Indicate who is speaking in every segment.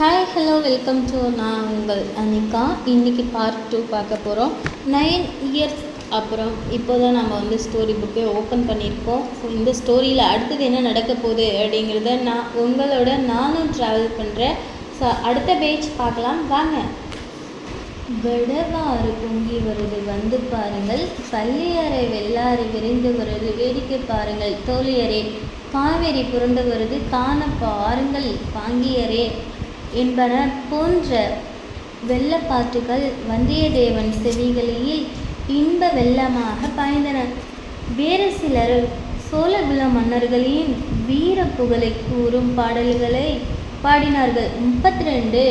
Speaker 1: hi hello welcome to நான் உங்கள் அனிகா இன்றைக்கி பார்ட் டூ பார்க்க போகிறோம் நைன் இயர்ஸ் அப்புறம் இப்போ தான் நம்ம வந்து ஸ்டோரி புக்கே ஓப்பன் பண்ணியிருக்கோம் ஸோ இந்த ஸ்டோரியில் அடுத்தது என்ன நடக்க போகுது அப்படிங்கிறத நான் உங்களோட நானும் ட்ராவல் பண்ணுறேன் ஸோ அடுத்த பேஜ் பார்க்கலாம் வாங்க விடவாறு பொங்கி வருது வந்து பாருங்கள் பள்ளியறை வெள்ளாறு விரைந்து வருது வேடிக்கை பாருங்கள் தோழியரே காவேரி புரண்டு வருது காண பாருங்கள் பாங்கியரே என்பன போன்ற வெள்ளப்பாட்டுகள் வந்தியத்தேவன் செவிகளில் இன்ப வெள்ளமாக பாய்ந்தன வேறு சிலர் சோழகுல மன்னர்களின் வீர புகழை கூறும் பாடல்களை பாடினார்கள் முப்பத்தி ரெண்டு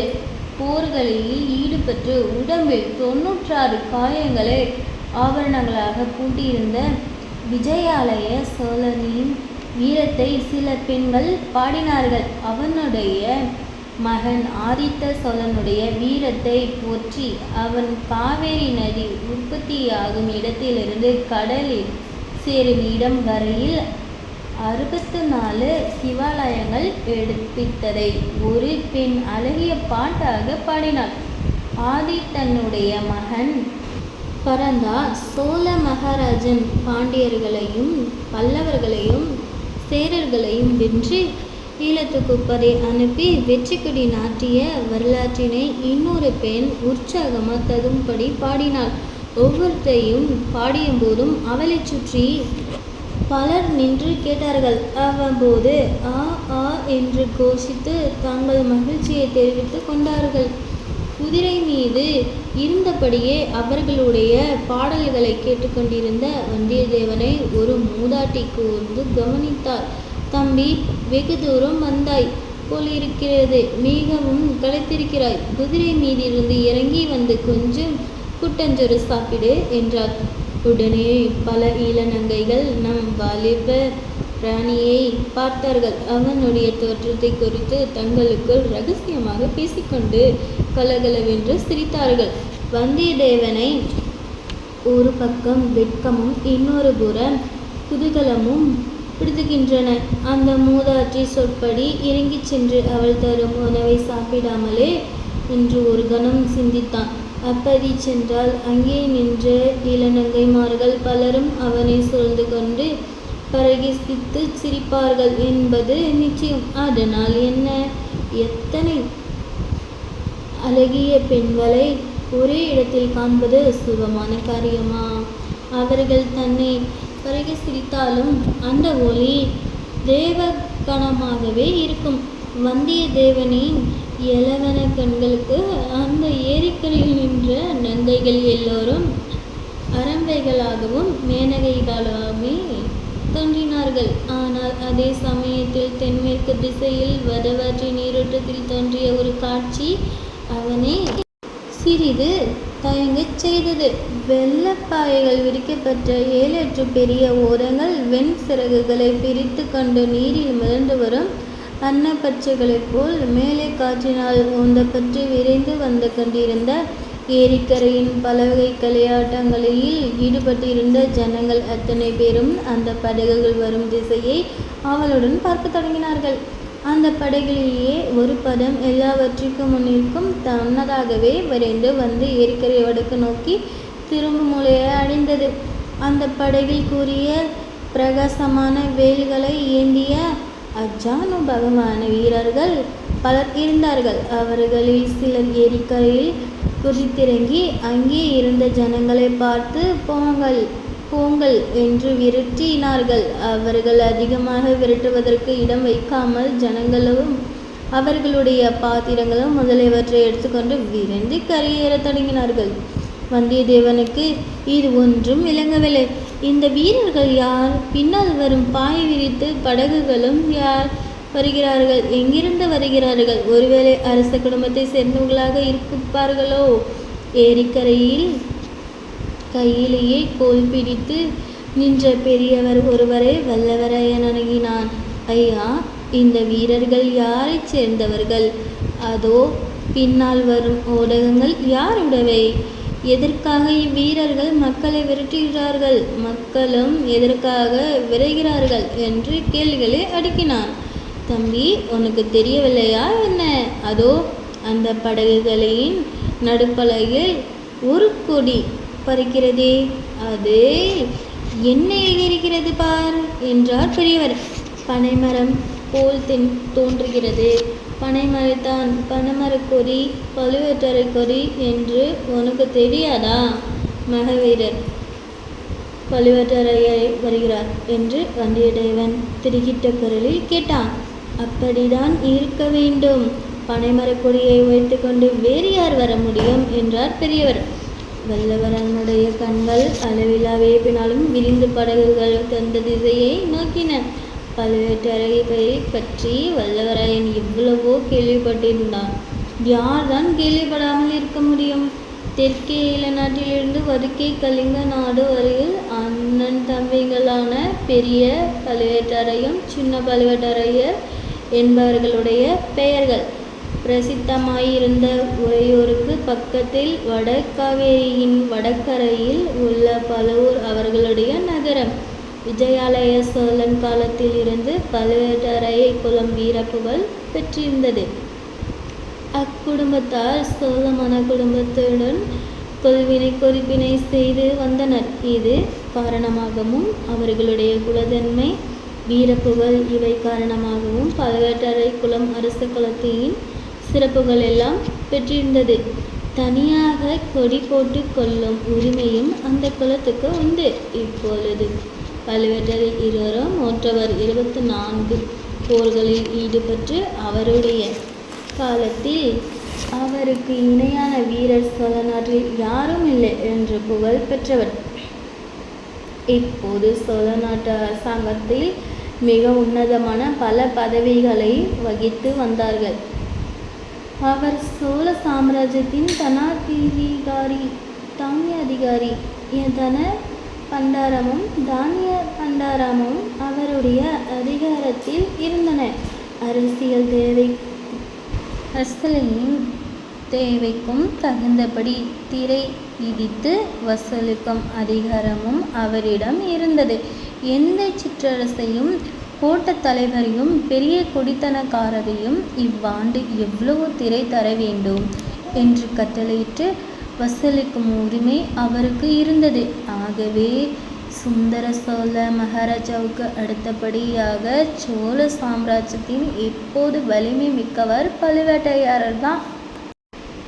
Speaker 1: போர்களில் ஈடுபட்டு உடம்பில் தொன்னூற்றாறு காயங்களை ஆபரணங்களாக பூட்டியிருந்த விஜயாலய சோழனின் வீரத்தை சில பெண்கள் பாடினார்கள் அவனுடைய மகன் ஆதித்த சோழனுடைய வீரத்தை போற்றி அவன் காவேரி நதி உற்பத்தியாகும் இடத்திலிருந்து கடலில் சேரும் இடம் வரையில் அறுபத்து நாலு சிவாலயங்கள் எடுப்பித்ததை ஒரு பெண் அழகிய பாட்டாக பாடினாள் ஆதித்தனுடைய மகன் பரந்தா சோழ மகாராஜன் பாண்டியர்களையும் பல்லவர்களையும் சேரர்களையும் வென்று ஈழத்துக்குப்பதை அனுப்பி வெற்றிக்கொடி நாட்டிய வரலாற்றினை இன்னொரு பெண் உற்சாகமாக ததும்படி பாடினாள் ஒவ்வொருத்தையும் பாடியபோதும் போதும் அவளை சுற்றி பலர் நின்று கேட்டார்கள் அவ்வப்போது ஆ ஆ என்று கோஷித்து தாங்கள் மகிழ்ச்சியை தெரிவித்து கொண்டார்கள் குதிரை மீது இருந்தபடியே அவர்களுடைய பாடல்களை கேட்டுக்கொண்டிருந்த வந்தியத்தேவனை ஒரு மூதாட்டி கூர்ந்து கவனித்தார் தம்பி வெகு தூரம் வந்தாய் போலிருக்கிறது மிகவும் களைத்திருக்கிறாய் குதிரை மீதிலிருந்து இறங்கி வந்து கொஞ்சம் குட்டஞ்சொறு சாப்பிடு என்றார் உடனே பல இளநங்கைகள் நம் வாலிப ராணியை பார்த்தார்கள் அவனுடைய தோற்றத்தை குறித்து தங்களுக்குள் ரகசியமாக பேசிக்கொண்டு கலகலவென்று சிரித்தார்கள் வந்தியத்தேவனை ஒரு பக்கம் வெட்கமும் இன்னொரு புறம் குதூகலமும் பிடித்துகின்றன அந்த மூதாற்றி சொற்படி இறங்கிச் சென்று அவள் தரும் உணவை சாப்பிடாமலே என்று ஒரு கணம் சிந்தித்தான் அப்படி சென்றால் அங்கே நின்ற இளநங்கைமார்கள் பலரும் அவனை சூழ்ந்து கொண்டு பரகிசித்து சிரிப்பார்கள் என்பது நிச்சயம் அதனால் என்ன எத்தனை அழகிய பெண்களை ஒரே இடத்தில் காண்பது சுபமான காரியமா அவர்கள் தன்னை பிறகு சிரித்தாலும் அந்த ஒளி தேவகணமாகவே இருக்கும் வந்தியத்தேவனின் இளவன கண்களுக்கு அந்த ஏரிக்கரையில் நின்ற நந்தைகள் எல்லோரும் அரம்பைகளாகவும் மேனகைகளாகவே தோன்றினார்கள் ஆனால் அதே சமயத்தில் தென்மேற்கு திசையில் வடவாற்றி நீரோட்டத்தில் தோன்றிய ஒரு காட்சி அவனை சிறிது தயங்கச் செய்தது வெள்ளப்பாயைகள் விரிக்கப்பட்ட ஏழெட்டு பெரிய ஓரங்கள் வெண் சிறகுகளை பிரித்து கொண்டு நீரில் மிதந்து வரும் அன்னப்பச்சைகளைப் போல் மேலே காற்றினால் உந்தப்பற்றி விரைந்து வந்து கொண்டிருந்த ஏரிக்கரையின் பலவகை கலையாட்டங்களில் ஈடுபட்டிருந்த ஜனங்கள் அத்தனை பேரும் அந்த படகுகள் வரும் திசையை அவளுடன் பார்க்க தொடங்கினார்கள் அந்த படகிலேயே ஒரு படம் எல்லாவற்றிற்கும் முன்னிற்கும் தன்னதாகவே விரைந்து வந்து ஏரிக்கரை வடக்கு நோக்கி திரும்ப மூலையை அடைந்தது அந்த படகில் கூறிய பிரகாசமான வேல்களை ஏந்திய அஜானு பகவான வீரர்கள் பலர் இருந்தார்கள் அவர்களில் சிலர் ஏரிக்கரையில் குதித்திறங்கி அங்கே இருந்த ஜனங்களை பார்த்து போங்கள் போங்கள் என்று விரட்டினார்கள் அவர்கள் அதிகமாக விரட்டுவதற்கு இடம் வைக்காமல் ஜனங்களும் அவர்களுடைய பாத்திரங்களும் முதலியவற்றை எடுத்துக்கொண்டு விரைந்து கரையேற தொடங்கினார்கள் வந்தியத்தேவனுக்கு இது ஒன்றும் விளங்கவில்லை இந்த வீரர்கள் யார் பின்னால் வரும் பாய் விரித்து படகுகளும் யார் வருகிறார்கள் எங்கிருந்து வருகிறார்கள் ஒருவேளை அரச குடும்பத்தை சேர்ந்தவர்களாக இருப்பார்களோ ஏரிக்கரையில் கையிலேயே கோல் பிடித்து நின்ற பெரியவர் ஒருவரை வல்லவரையன் அணுகினான் ஐயா இந்த வீரர்கள் யாரைச் சேர்ந்தவர்கள் அதோ பின்னால் வரும் ஊடகங்கள் யாருடவை எதற்காக இவ்வீரர்கள் மக்களை விரட்டுகிறார்கள் மக்களும் எதற்காக விரைகிறார்கள் என்று கேள்விகளை அடுக்கினான் தம்பி உனக்கு தெரியவில்லையா என்ன அதோ அந்த படகுகளின் நடுப்பலகில் ஒரு கொடி பறிக்கிறதே அது என்ன எழுதியிருக்கிறது பார் என்றார் பெரியவர் பனைமரம் போல் தென் தோன்றுகிறது பனைமரத்தான் பனைமரக்கொறி பழுவேட்டரை கொறி என்று உனக்கு தெரியாதா மகவீரர் பழுவேட்டரையை வருகிறார் என்று வந்தியத்தேவன் திருகிட்ட குரலில் கேட்டான் அப்படிதான் இருக்க வேண்டும் பனைமரக்கொடியை வைத்துக்கொண்டு வேறு யார் வர முடியும் என்றார் பெரியவர் வல்லவரனுடைய கண்கள் அளவிலா வேப்பினாலும் விரிந்து படகுகள் தந்த திசையை நோக்கின பழுவேற்று பற்றி வல்லவராயன் எவ்வளவோ கேள்விப்பட்டிருந்தான் யார்தான் கேள்விப்படாமல் இருக்க முடியும் தெற்கே ஈழ நாட்டிலிருந்து வடக்கே கலிங்க நாடு வரையில் அண்ணன் தம்பிகளான பெரிய பழுவேட்டரையும் சின்ன பழுவேட்டரையர் என்பவர்களுடைய பெயர்கள் பிரசித்தமாயிருந்த உறையூருக்கு பக்கத்தில் வடகாவேரியின் வடகரையில் உள்ள பலவூர் அவர்களுடைய நகரம் விஜயாலய சோழன் காலத்தில் இருந்து பழுவேட்டரையை குலம் வீரப்புகள் பெற்றிருந்தது அக்குடும்பத்தார் சோழ மன குடும்பத்துடன் கொள்வினை குறிப்பினை செய்து வந்தனர் இது காரணமாகவும் அவர்களுடைய குலதன்மை வீரப்புகழ் இவை காரணமாகவும் பழுவேட்டரை குலம் அரச குலத்தின் சிறப்புகள் எல்லாம் பெற்றிருந்தது தனியாக கொடி போட்டு கொள்ளும் உரிமையும் அந்த குலத்துக்கு உண்டு இப்பொழுது பழுவேட்டரில் இருவரும் மற்றவர் இருபத்தி நான்கு போர்களில் ஈடுபட்டு அவருடைய காலத்தில் அவருக்கு இணையான வீரர் சோழ யாரும் இல்லை என்று புகழ் பெற்றவர் இப்போது சோழ நாட்டு அரசாங்கத்தில் மிக உன்னதமான பல பதவிகளை வகித்து வந்தார்கள் அவர் சோழ சாம்ராஜ்யத்தின் தனாதிகாரி தானிய அதிகாரி தன பண்டாரமும் தானிய பண்டாரமும் அவருடைய அதிகாரத்தில் இருந்தன அரசியல் தேவை அரசியலின் தேவைக்கும் தகுந்தபடி திரை விதித்து வசூலிக்கும் அதிகாரமும் அவரிடம் இருந்தது எந்த சிற்றரசையும் கோட்டத் தலைவரையும் பெரிய குடித்தனக்காரரையும் இவ்வாண்டு எவ்வளவு திரை தர வேண்டும் என்று கட்டளையிட்டு வசூலிக்கும் உரிமை அவருக்கு இருந்தது ஆகவே சுந்தர சோழ மகாராஜாவுக்கு அடுத்தபடியாக சோழ சாம்ராஜ்யத்தின் எப்போது வலிமை மிக்கவர் பழுவேட்டையாரர் தான்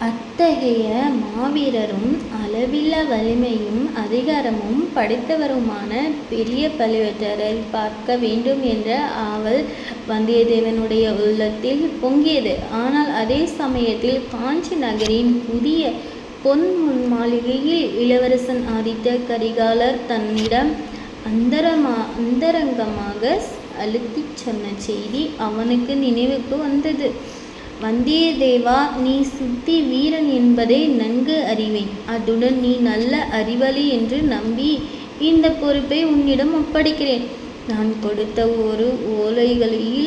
Speaker 1: அத்தகைய மாவீரரும் அளவில்லா வலிமையும் அதிகாரமும் படைத்தவருமான பெரிய பழுவேட்டரை பார்க்க வேண்டும் என்ற ஆவல் வந்தியத்தேவனுடைய உள்ளத்தில் பொங்கியது ஆனால் அதே சமயத்தில் காஞ்சி நகரின் புதிய பொன் முன் மாளிகையில் இளவரசன் ஆதித்த கரிகாலர் தன்னிடம் அந்தரமா அந்தரங்கமாக அழுத்தி சொன்ன செய்தி அவனுக்கு நினைவுக்கு வந்தது வந்தியத்தேவா நீ சுத்தி வீரன் என்பதை நன்கு அறிவேன் அத்துடன் நீ நல்ல அறிவலி என்று நம்பி இந்த பொறுப்பை உன்னிடம் ஒப்படைக்கிறேன் நான் கொடுத்த ஒரு ஓலைகளில்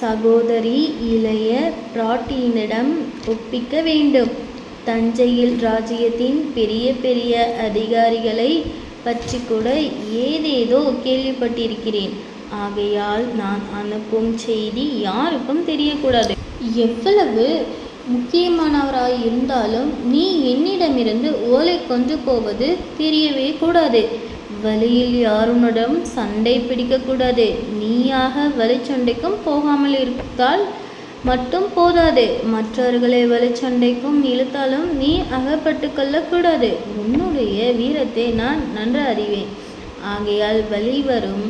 Speaker 1: சகோதரி இளைய பிராட்டியினிடம் ஒப்பிக்க வேண்டும் தஞ்சையில் ராஜ்யத்தின் பெரிய பெரிய அதிகாரிகளை பற்றி கூட ஏதேதோ கேள்விப்பட்டிருக்கிறேன் ஆகையால் நான் அனுப்பும் செய்தி யாருக்கும் தெரியக்கூடாது எவ்வளவு முக்கியமானவராய் இருந்தாலும் நீ என்னிடமிருந்து ஓலை கொண்டு போவது தெரியவே கூடாது வழியில் யாருனிடம் சண்டை பிடிக்கக்கூடாது நீயாக சண்டைக்கும் போகாமல் இருந்தால் மட்டும் போதாது மற்றவர்களை சண்டைக்கும் இழுத்தாலும் நீ அகப்பட்டு கொள்ளக்கூடாது உன்னுடைய வீரத்தை நான் நன்கு அறிவேன் ஆகையால் வழி வரும்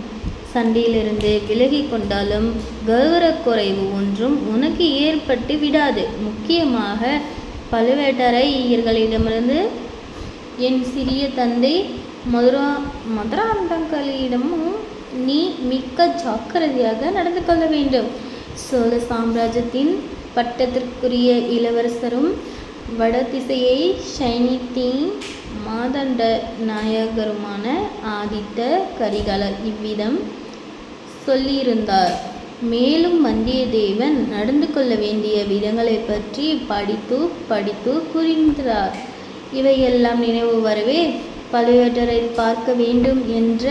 Speaker 1: சண்டையிலிருந்து விலகி கொண்டாலும் கௌரவக்குறைவு ஒன்றும் உனக்கு ஏற்பட்டு விடாது முக்கியமாக பழுவேட்டரையர்களிடமிருந்து என் சிறிய தந்தை மதுரா மதுராந்தங்களிடமும் நீ மிக்க ஜாக்கிரதையாக நடந்து கொள்ள வேண்டும் சோழ சாம்ராஜ்யத்தின் பட்டத்திற்குரிய இளவரசரும் வடதிசையை சைனித்தின் மாதண்ட நாயகருமான ஆதித்த கரிகாலர் இவ்விதம் சொல்லியிருந்தார் மேலும் வந்தியத்தேவன் நடந்து கொள்ள வேண்டிய விதங்களை பற்றி படித்து படித்து புரிந்தார் இவையெல்லாம் நினைவு வரவே பழுவேட்டரை பார்க்க வேண்டும் என்ற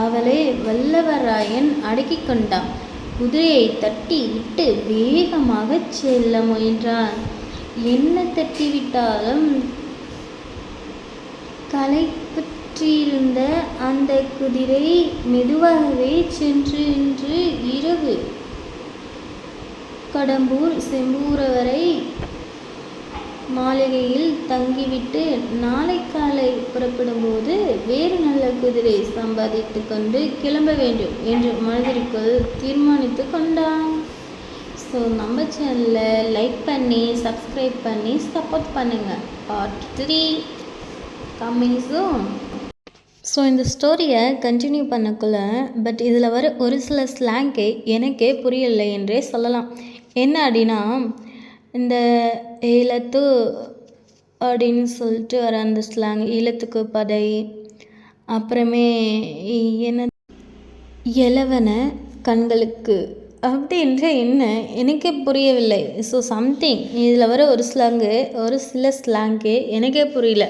Speaker 1: ஆவலை வல்லவராயன் அடக்கி கொண்டான் குதிரையை தட்டி விட்டு வேகமாக செல்ல முயன்றான் என்ன தட்டிவிட்டாலும் களைப்பு சுற்றியிருந்த அந்த குதிரை மெதுவாகவே சென்று நின்று இரவு கடம்பூர் செம்பூரவரை மாளிகையில் தங்கிவிட்டு நாளை காலை புறப்படும்போது வேறு நல்ல குதிரை சம்பாதித்து கொண்டு கிளம்ப வேண்டும் என்று மனதிற்குள் தீர்மானித்து கொண்டான் ஸோ நம்ம சேனலை லைக் பண்ணி சப்ஸ்கிரைப் பண்ணி சப்போர்ட் பண்ணுங்கள் part three coming soon so இந்த ஸ்டோரியை கண்டினியூ பண்ணக்குள்ள பட் இதில் வர ஒரு சில ஸ்லாங்கே எனக்கே புரியலை என்றே சொல்லலாம் என்ன அப்படின்னா இந்த ஈழத்து அப்படின்னு சொல்லிட்டு வர அந்த ஸ்லாங் ஈழத்துக்கு படை அப்புறமே என்ன இலவன கண்களுக்கு அப்படின்ற என்ன எனக்கே புரியவில்லை ஸோ சம்திங் இதில் வர ஒரு ஸ்லாங்கு ஒரு சில ஸ்லாங்கே எனக்கே புரியல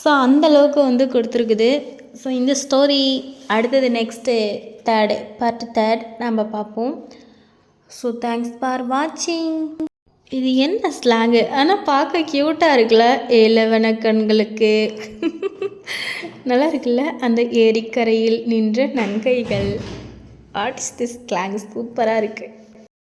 Speaker 1: ஸோ அந்தளவுக்கு வந்து கொடுத்துருக்குது ஸோ இந்த ஸ்டோரி அடுத்தது நெக்ஸ்ட்டு தேர்டு பார்ட் தேர்ட் நம்ம பார்ப்போம் ஸோ தேங்க்ஸ் ஃபார் வாட்சிங் இது என்ன ஸ்லாங்கு ஆனால் பார்க்க க்யூட்டாக இருக்குல்ல ஏலவன கண்களுக்கு நல்லா இருக்குல்ல அந்த ஏரிக்கரையில் நின்ற நன்கைகள் ஆர்ட்ஸ் திஸ் ஸ்லாங் சூப்பராக இருக்குது